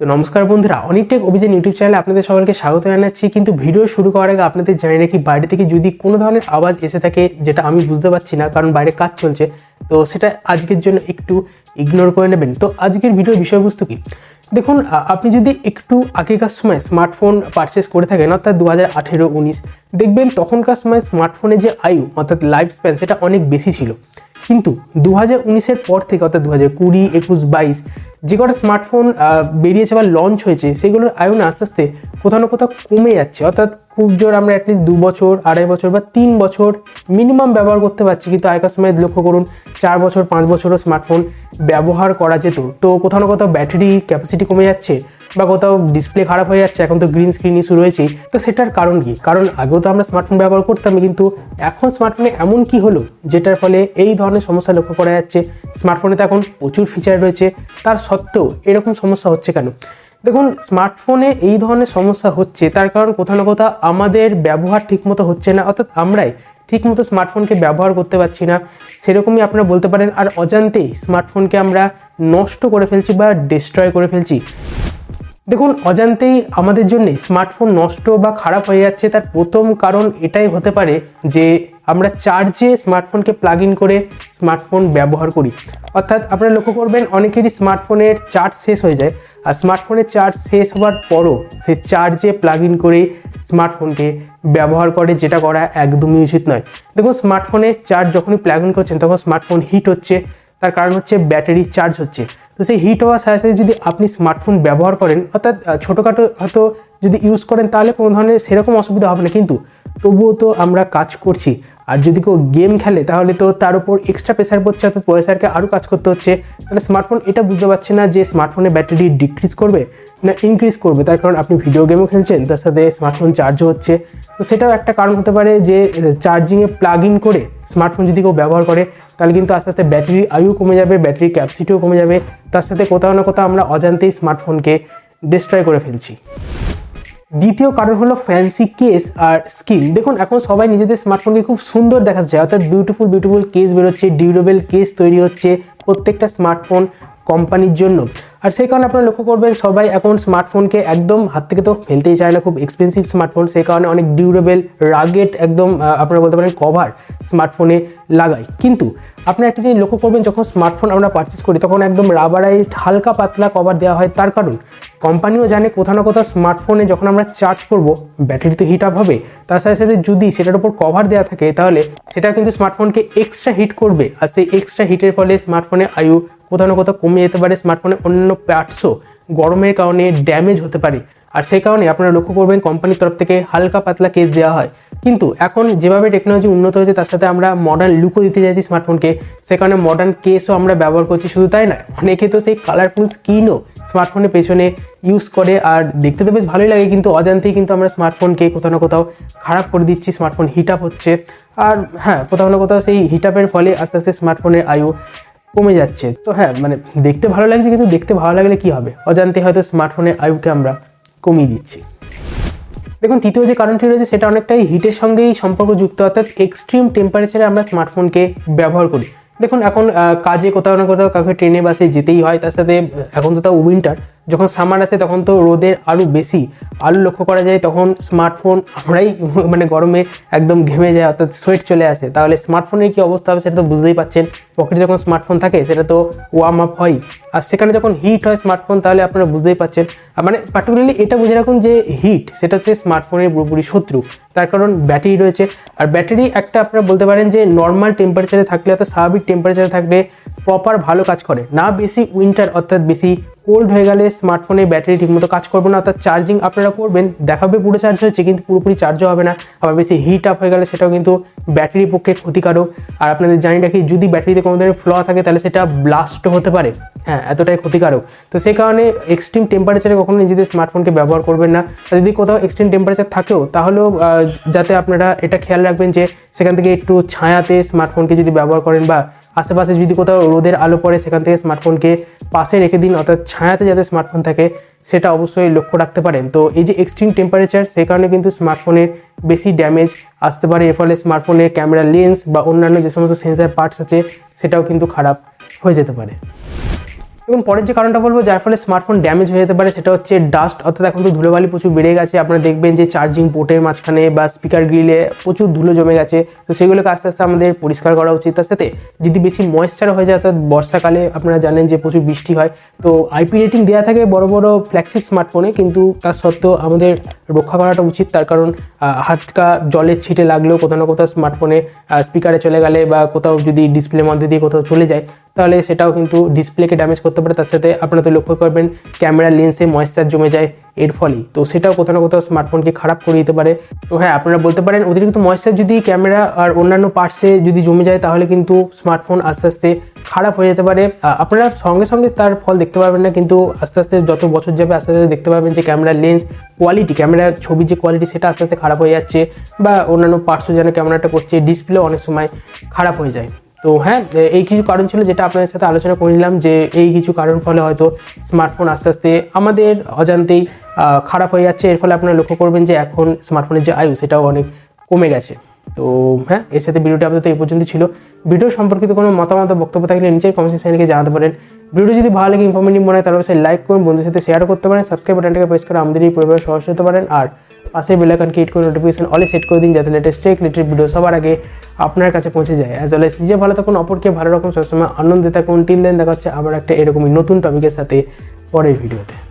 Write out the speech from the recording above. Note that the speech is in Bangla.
তো নমস্কার বন্ধুরা অনেকটেক অভিযান ইউটিউব চ্যানেলে আপনাদের সবাইকে স্বাগত জানাচ্ছি। কিন্তু ভিডিও শুরু করার আগে আপনাদের জানি রাখি, বাইরে থেকে যদি কোনো ধরনের আওয়াজ এসে থাকে, যেটা আমি বুঝতে পারছি না, কারণ বাইরে কাজ চলছে, তো সেটা আজকের জন্য একটু ইগনোর করে নেবেন। তো আজকের ভিডিওর বিষয়বস্তু কি? দেখুন আপনি যদি একটু আগেকার সময় স্মার্টফোন পারচেস করে থাকেন, অর্থাৎ দু হাজার আঠেরো, উনিশ, দেখবেন তখনকার সময় স্মার্টফোনের যে আয়ু, অর্থাৎ লাইফ স্প্যান সেটা অনেক বেশি ছিল। কিন্তু দু হাজার উনিশের পর থেকে, অর্থাৎ দু হাজার কুড়ি, একুশ, বাইশ যে কটা স্মার্টফোন বেরিয়েছে বা লঞ্চ হয়েছে, সেগুলোর আয়ন আস্তে আস্তে কোথাও না কোথাও কমে যাচ্ছে। অর্থাৎ খুব জোর আমরা অ্যাটলিস্ট দু বছর আড়াই বছর বা তিন বছর মিনিমাম ব্যবহার করতে পারছি। কিন্তু আগেকার সময় লক্ষ্য করুন, চার বছর, পাঁচ বছরও স্মার্টফোন ব্যবহার করা যেত। তো কোথাও না কোথাও ব্যাটারি ক্যাপাসিটি কমে যাচ্ছে। বা কোথাও ডিসপ্লে খারাপ হয়ে যাচ্ছে, এখন তো গ্রিন স্ক্রিন ইস্যু রয়েছেই, তো সেটার কারণ কি? কারণ আগেও তো আমরা স্মার্টফোন ব্যবহার করতাম, কিন্তু এখন স্মার্টফোনে এমন কি হলো, যেটার ফলে এই ধরনের সমস্যা লক্ষ্য করা যাচ্ছে। স্মার্টফোনে তো এখন প্রচুর ফিচার রয়েছে, তার সত্ত্বেও এরকম সমস্যা হচ্ছে কেন? দেখুন স্মার্টফোনে এই ধরনের সমস্যা হচ্ছে, তার কারণ কোথাও না কোথাও আমাদের ব্যবহার ঠিকমতো হচ্ছে না, অর্থাৎ আমরাই ঠিকমতো স্মার্টফোনকে ব্যবহার করতে পারছি না। সেরকমই আপনারা বলতে পারেন, আর অজান্তেই স্মার্টফোনকে আমরা নষ্ট করে ফেলছি বা ডিস্ট্রয় করে ফেলছি। দেখুন, অজান্তেই আমাদের জন্য স্মার্টফোন নষ্ট বা খারাপ হয়ে যাচ্ছে, তার প্রথম কারণ এটাই হতে পারে যে আমরা চার্জে স্মার্টফোনকে প্লাগ ইন করে স্মার্টফোন ব্যবহার করি। অর্থাৎ আপনারা লক্ষ্য করবেন, অনেকেরই স্মার্টফোনের চার্জ শেষ হয়ে যায় আর স্মার্টফোনের চার্জ শেষ হওয়ার পরও সে চার্জে প্লাগ ইন করে স্মার্টফোনকে ব্যবহার করে, যেটা করা একদমই উচিত নয়। দেখুন স্মার্টফোনে চার্জ যখনই প্লাগ ইন করছেন, তখন স্মার্টফোন হিট হচ্ছে, তার কারণ হচ্ছে ব্যাটারি চার্জ হচ্ছে। তো সেই হিট হওয়ার সাথে সাথে যদি আপনি স্মার্টফোন ব্যবহার করেন, অর্থাৎ ছোটোখাটো হয়তো যদি ইউজ করেন, তাহলে কোনো ধরনের সেরকম অসুবিধা হবে না। কিন্তু তবুও তো আমরা কাজ করছি। আর যদি কেউ গেম খেলে, তাহলে তো তার উপর এক্সট্রা প্রেশার পড়ছে, অর্থাৎ পয়সারকে আরও কাজ করতে হচ্ছে। তাহলে স্মার্টফোন এটা বুঝতে পারছে না যে স্মার্টফোনের ব্যাটারি ডিক্রিজ করবে না ইনক্রিজ করবে। তার কারণ আপনি ভিডিও গেমও খেলছেন, তার সাথে স্মার্টফোন চার্জও হচ্ছে। তো সেটাও একটা কারণ হতে পারে যে চার্জিংয়ে প্লাগ ইন করে স্মার্টফোন যদি কেউ ব্যবহার করে, তাহলে কিন্তু আস্তে আস্তে ব্যাটারির আয়ু কমে যাবে ব্যাটারি ক্যাপাসিটিও কমে যাবে। তার সাথে কোথাও না কোথাও আমরা অজান্তেই স্মার্টফোনকে ডিস্ট্রয় করে ফেলছি। দ্বিতীয় কারণ হলো ফ্যান্সি কেস আর স্কিন দেখুন, এখন সবাই নিজেদের স্মার্টফোনকে খুব সুন্দর দেখাচ্ছে, অর্থাৎ বিউটিফুল বিউটিফুল কেস বেরোচ্ছে ডিউরেবল কেস তৈরি হচ্ছে, প্রত্যেকটা স্মার্টফোন কোম্পানির জন্য। আর সেই কারণে আপনারা লক্ষ্য করবেন, সবাই এখন স্মার্টফোনকে একদম হাত থেকে তো ফেলতেই চায় না, খুব এক্সপেন্সিভ স্মার্টফোন সেই কারণে অনেক ডিউরেবল রাগেট একদম আপনারা বলতে পারেন কভার স্মার্টফোনে লাগায়। কিন্তু আপনারা একটা জিনিস লক্ষ্য করবেন, যখন স্মার্টফোন আমরা পারচেস করি, তখন একদম রাবারাইজড হালকা পাতলা কভার দেওয়া হয়। তার কারণ, কোম্পানিও জানে কোথাও না কোথাও স্মার্টফোনে যখন আমরা চার্জ করব ব্যাটারি তো হিট আপ হবে। তার সাথে সাথে যদি সেটার উপর কভার দেওয়া থাকে, তাহলে সেটা কিন্তু স্মার্টফোনকে এক্সট্রা হিট করবে। আর সেই এক্সট্রা হিটের ফলে স্মার্টফোনে আয়ু কোথাও না কোথাও কমে যেতে পারে স্মার্টফোনের অন্যান্য পার্টসও গরমের কারণে ড্যামেজ হতে পারে। আর সেই কারণে আপনারা লক্ষ্য করবেন কোম্পানির তরফ থেকে হালকা পাতলা কেস দেওয়া হয়। কিন্তু এখন যেভাবে টেকনোলজি উন্নত হয়েছে, তার সাথে আমরা মডার্ন লুকও দিতে চাইছি স্মার্টফোনকে সে কারণে মডার্ন কেসও আমরা ব্যবহার করছি, শুধু তাই নয়, অনেকে তো সেই কালারফুল স্ক্রিনও স্মার্টফোনের পেছনে ইউজ করে। আর দেখতে তো বেশ ভালোই লাগে, কিন্তু অজান্তেই কিন্তু আমরা স্মার্টফোনকে কোথাও না কোথাও খারাপ করে দিচ্ছি স্মার্টফোন হিট আপ হচ্ছে। আর হ্যাঁ কোথাও না কোথাও সেই হিট আপের ফলে আস্তে আস্তে স্মার্টফোনের আয়ু কমে যাচ্ছে। তো হ্যাঁ মানে দেখতে ভালো লাগছে, কিন্তু দেখতে ভালো লাগলে কি হবে? অজান্তে হয়তো স্মার্টফোনের আয়ুকে আমরা কমিয়ে দিচ্ছি। দেখুন, তৃতীয় যে কারণটি রয়েছে, সেটা অনেকটাই হিটের সঙ্গেই সম্পর্কযুক্ত, অর্থাৎ এক্সট্রিম টেম্পারেচারে আমরা স্মার্টফোনকে ব্যবহার করি। দেখুন, এখন কাজে কোথাও না কোথাও কাউকে ট্রেনে বাসে যেতেই হয়, তার সাথে এখন তো তাও উইন্টার যখন সামার আসে, তখন তো রোদের আরও বেশি। আলু লক্ষ্য করা যায়, তখন স্মার্টফোন আমরাই মানে গরমে একদম ঘেমে যায়, অর্থাৎ সোয়েট চলে আসে। তাহলে স্মার্টফোনের কি অবস্থা হবে, সেটা তো বুঝতেই পাচ্ছেন। পকেটে যখন স্মার্টফোন থাকে, সেটা তো ওয়ার্ম আপ হয়। আর সেখানে যখন হিট হয় স্মার্টফোন তাহলে আপনারা বুঝতেই পাচ্ছেন মানে পার্টিকুলারলি এটা বুঝে রাখুন যে হিট সেটা হচ্ছে স্মার্টফোনের পুরোপুরি শত্রু। তার কারণ ব্যাটারি রয়েছে। আর ব্যাটারি একটা আপনারা বলতে পারেন যে নর্মাল টেম্পারেচারে থাকলে, অর্থাৎ স্বাভাবিক টেম্পারেচারে থাকলে প্রপার ভালো কাজ করে। না বেশি উইন্টার অর্থাৎ বেশি কোল্ড হয়ে গেলে স্মার্টফোনে ব্যাটারি ঠিকমতো কাজ করবে না। অর্থাৎ চার্জিং আপনারা করবেন, দেখাবে পুরো চার্জ হয়েছে কিন্তু পুরোপুরি চার্জও হবে না। আবার বেশি হিট আপ হয়ে গেলে সেটাও কিন্তু ব্যাটারির পক্ষে ক্ষতিকারক। আর আপনাদের জানি রাখি, যদি ব্যাটারিতে কোনো ধরনের ফ্ল থাকে, তাহলে সেটা ব্লাস্ট হতে পারে। হ্যাঁ এতটাই ক্ষতিকারক। তো সেই কারণে এক্সট্রিম টেম্পারেচারে কখনো নিজেদের স্মার্টফোনকে ব্যবহার করবেন না। যদি কোথাও এক্সট্রিম টেম্পারেচার থাকেও, তাহলেও যাতে আপনারা এটা খেয়াল রাখবেন যে সেখান থেকে একটু ছায়াতে স্মার্টফোনকে যদি ব্যবহার করেন বা আশেপাশে যদি কোথাও রোদের আলো পড়ে, সেখান থেকে স্মার্টফোনকে পাশে রেখে দিন, অর্থাৎ ছায়াতে যাতে স্মার্টফোন থাকে, সেটা অবশ্যই লক্ষ্য রাখতে পারেন। তো এই যে এক্সট্রিম টেম্পারেচার সেই কারণে কিন্তু স্মার্টফোনের বেশি ড্যামেজ আসতে পারে। এর ফলে স্মার্টফোনের ক্যামেরা লেন্স বা অন্যান্য যে সমস্ত সেন্সার পার্টস আছে, সেটাও কিন্তু খারাপ হয়ে যেতে পারে। এবং পরের যে কারণটা বলব, যার ফলে স্মার্টফোন ড্যামেজ হয়ে যেতে পারে, সেটা হচ্ছে ডাস্ট অর্থাৎ এখন তো ধুলোবালি প্রচুর বেড়ে গেছে, আপনারা দেখবেন যে চার্জিং পোর্টের মাঝখানে বা স্পিকার গ্রিলে প্রচুর ধুলো জমে গেছে। তো সেগুলোকে আস্তে আস্তে আমাদের পরিষ্কার করা উচিত। তার সাথে যদি বেশি ময়েশ্চার হয়ে যায়, অর্থাৎ বর্ষাকালে আপনারা জানেন যে প্রচুর বৃষ্টি হয়। তো আইপি রেটিং দেওয়া থাকে বড় বড় ফ্ল্যাগশিপ স্মার্টফোনে কিন্তু তার সত্ত্বেও আমাদের রক্ষা করাটা উচিত। তার কারণ হাতটা জলের ছিটে লাগলেও কোথাও না কোথাও স্মার্টফোনে স্পিকারে চলে গেলে বা কোথাও যদি ডিসপ্লে মধ্যে দিয়ে কোথাও চলে যায়, তাহলে সেটাও কিন্তু ডিসপ্লেকে ড্যামেজ করতে পারে। তার সাথে আপনারা তো লক্ষ্য করবেন ক্যামেরা লেন্সে ময়েশ্চার জমে যায়। এর ফলেই। তো সেটাও কোথাও না কোথাও স্মার্টফোনকে খারাপ করে দিতে পারে। তো হ্যাঁ আপনারা বলতে পারেন, অতিরিক্ত ময়েশ্চার যদি ক্যামেরা আর অন্যান্য পার্টসে যদি জমে যায়, তাহলে কিন্তু স্মার্টফোন আস্তে আস্তে খারাপ হয়ে যেতে পারে। আপনারা সঙ্গে সঙ্গে তার ফল দেখতে পারবেন না, কিন্তু আস্তে আস্তে যত বছর যাবে, আস্তে আস্তে দেখতে পাবেন যে ক্যামেরার লেন্স কোয়ালিটি ক্যামেরার ছবির যে কোয়ালিটি সেটা আস্তে আস্তে খারাপ হয়ে যাচ্ছে বা অন্যান্য পার্টসও যেন ক্যামেরাটা করছে ডিসপ্লে অনেক সময় খারাপ হয়ে যায়। তো হ্যাঁ এই কিছু কারণ ছিল যেটা আপনাদের সাথে আলোচনা করে নিলাম যে এই কিছু কারণ ফলে হয়তো স্মার্টফোন আস্তে আস্তে আমাদের অজান্তেই খারাপ হয়ে যাচ্ছে। এর ফলে আপনারা লক্ষ্য করবেন যে এখন স্মার্টফোনের যে আয়ু সেটাও অনেক কমে গেছে। তো হ্যাঁ এর সাথে ভিডিওটা আপাতত এই পর্যন্ত ছিল। ভিডিও সম্পর্কিত কোনো মতামত বক্তব্য থাকলে নিচেই কমেন্ট সেকশনে জানাতে পারেন। ভিডিও যদি ভালো লাগে ইনফরমেটিভ মনে হয়, তাহলে অবশ্যই লাইক করুন, বন্ধুদের সাথে শেয়ার করতে পারেন সাবস্ক্রাইব বাটনটাকে প্রেস করে আমাদের এই পরিবারের সদস্য হতে পারেন। আর পাশে বেলাইকন ক্লিক করে নোটিফিকেশন অলে সেট করে দিন যাতে লেটেস্ট টেক রিলেটেড ভিডিও সবার আগে আপনার কাছে পৌঁছে যায়। অ্যাজ ওয়েল নিজে ভালো থাকুন, অপরকে ভালো রকম সবসময় আনন্দে থাকুন। টিল দেন দেখা হচ্ছে আবার একটা এরকমই নতুন টপিকের সাথে পরের ভিডিওতে